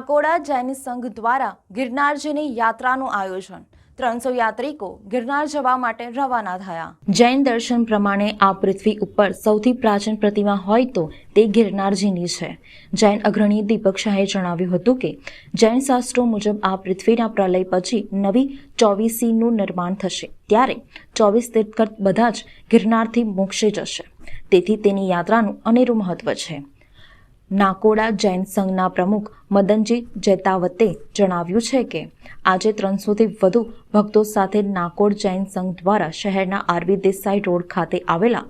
નાકોડા જૈન સંઘ દ્વારા ગિરનારજીની યાત્રાનું આયોજન. ત્રણસો યાત્રિકો ગિરનાર જવા માટે રવાના થયા. જૈન દર્શન પ્રમાણે આ પૃથ્વી ઉપર સૌથી પ્રાચીન પ્રતિમા હોય તો તે ગિરનારજીની છે. જૈન અગ્રણી દીપક શાહે જણાવ્યું હતું કે, જૈન શાસ્ત્રો મુજબ આ પૃથ્વીના પ્રલય પછી નવી ચોવીસીનું નિર્માણ થશે. ત્યારે ચોવીસ તીર્થકર બધા જ ગિરનારથી મોક્ષે જશે. તેથી તેની યાત્રાનું અનેરું મહત્વ છે. નાકોડા જૈન સંઘના પ્રમુખ મદનજી જૈતાવતે જણાવ્યું છે કે, આજે ત્રણસોથી વધુ ભક્તો સાથે નાકોડ જૈન સંઘ દ્વારા શહેરના આરબી દેસાઈ રોડ ખાતે આવેલા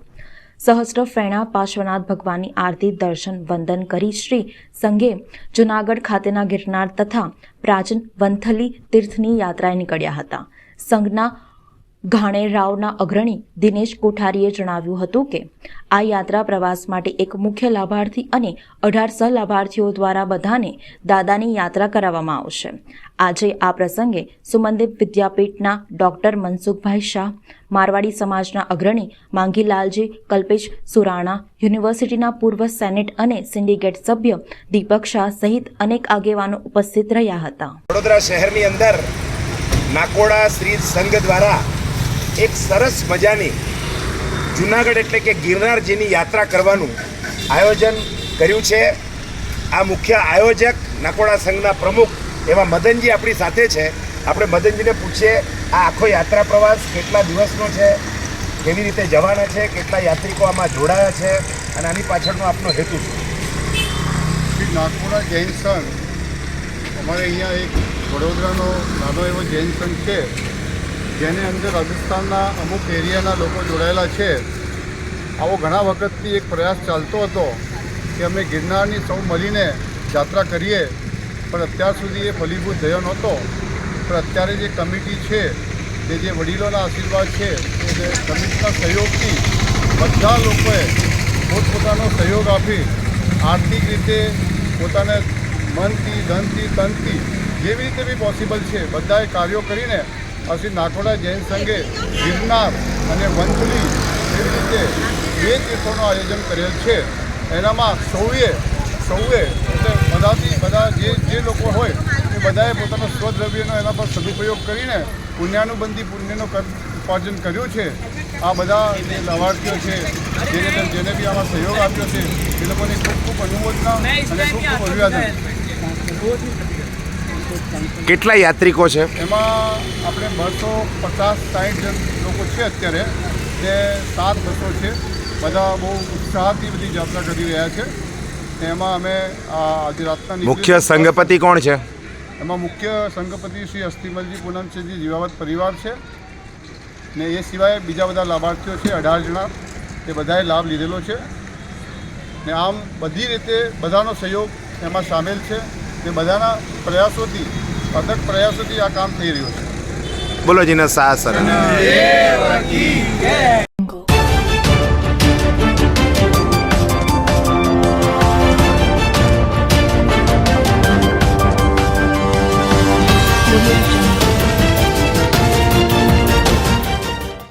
સહસ્ત્ર ફેણા પાર્શ્વનાથ ભગવાનની આરતી દર્શન વંદન કરી શ્રી સંઘે જુનાગઢ ખાતેના ગિરનાર તથા પ્રાચીન વંથલી તીર્થની યાત્રાએ નીકળ્યા હતા. સંઘના ઘાણેરાવના અગ્રણી દિનેશ કોઠારીએ જણાવ્યું હતું કે, આ યાત્રા પ્રવાસ માટે એક મુખ્ય લાભાર્થી અને અઢાર સહ લાભાર્થીઓ દ્વારા બધાને દાદાની યાત્રા કરાવવામાં આવશે. આજે આ પ્રસંગે સુમનદેવ વિદ્યાપીઠના ડોક્ટર મનસુખભાઈ શાહ, મારવાડી સમાજના અગ્રણી માંગીલાલજી, કલ્પેશ સુરાણા, યુનિવર્સિટીના પૂર્વ સેનેટ અને સિન્ડિકેટ સભ્ય દીપક શાહ સહિત અનેક આગેવાનો ઉપસ્થિત રહ્યા હતા. વડોદરા શહેરની અંદર નાકોડા શ્રી સંઘ દ્વારા એક સરસ મજાની જુનાગઢ એટલે કે ગિરનારજીની યાત્રા કરવાનું આયોજન કર્યું છે. આ મુખ્ય આયોજક નાકોડા સંઘના પ્રમુખ એવા મદનજી આપણી સાથે છે. આપણે મદનજીને પૂછીએ, આ આખો યાત્રા પ્રવાસ કેટલા દિવસનો છે? કેવી રીતે જવાના છે? કેટલા યાત્રિકો આમાં જોડાયા છે? અને આની પાછળનો આપનો હેતુ છે નાગપુરા જૈન સંઘ, અમારે અહીંયા એક વડોદરાનો નાનો એવો જૈન સંઘ છે. જેની અંદર રાજસ્થાનના અમુક એરિયાના લોકો જોડાયેલા છે. આવો ઘણા વખતથી એક પ્રયાસ ચાલતો હતો કે અમે ગિરનારની સૌ મળીને યાત્રા કરીએ, પણ અત્યાર સુધી એ ફલીભૂત થયો નહોતો. પણ અત્યારે જે કમિટી છે તે જે વડીલોના આશીર્વાદ છે એ કમિટીના સહયોગથી બધા લોકોએ પોતપોતાનો સહયોગ આપી આર્થિક રીતે પોતાને મનથી, ધનથી, તનથી જેવી રીતે બી પોસિબલ છે, બધાએ કાર્યો કરીને શ્રી નાકોડા જૈન સંઘે ગિરનાર અને વંથલી એવી રીતે બે તીર્થોનું આયોજન કરેલ છે. એનામાં સૌએ સૌએ એટલે બધાથી બધા જે જે લોકો હોય એ બધાએ પોતાનો સ્વદ્રવ્યનો એના પર સદુપયોગ કરીને પુણ્યાનુબંધી, પુણ્યનો ઉપાર્જન કર્યું છે. આ બધા જે લાભાર્થીઓ છે, જેને જેને બી આમાં સહયોગ આપ્યો છે, એ લોકોની ખૂબ ખૂબ અનુમોદના અને ખૂબ ખૂબ અભિવાદન. કેટલા યાત્રિકો છે? એમાં આપણે બસો પચાસ સાઠ જણ લોકો છે અત્યારે. જે સાત બસો છે. બધા બહુ ઉત્સાહથી બધી યાત્રા કરી રહ્યા છે. એમાં અમે આજે રાતના મુખ્ય સંઘપતિ કોણ છે? એમાં મુખ્ય સંઘપતિ શ્રી અસ્થિમલજી પૂનમસિંહજી જીવાવત પરિવાર છે. ને એ સિવાય બીજા બધા લાભાર્થીઓ છે અઢાર જણા. તે બધાએ લાભ લીધેલો છે. ને આમ બધી રીતે બધાનો સહયોગ એમાં સામેલ છે. તે બધાના પ્રયાસોથી અથક પ્રયાસોથી આ કામ થઈ રહ્યું છે. બોલો જીના સર.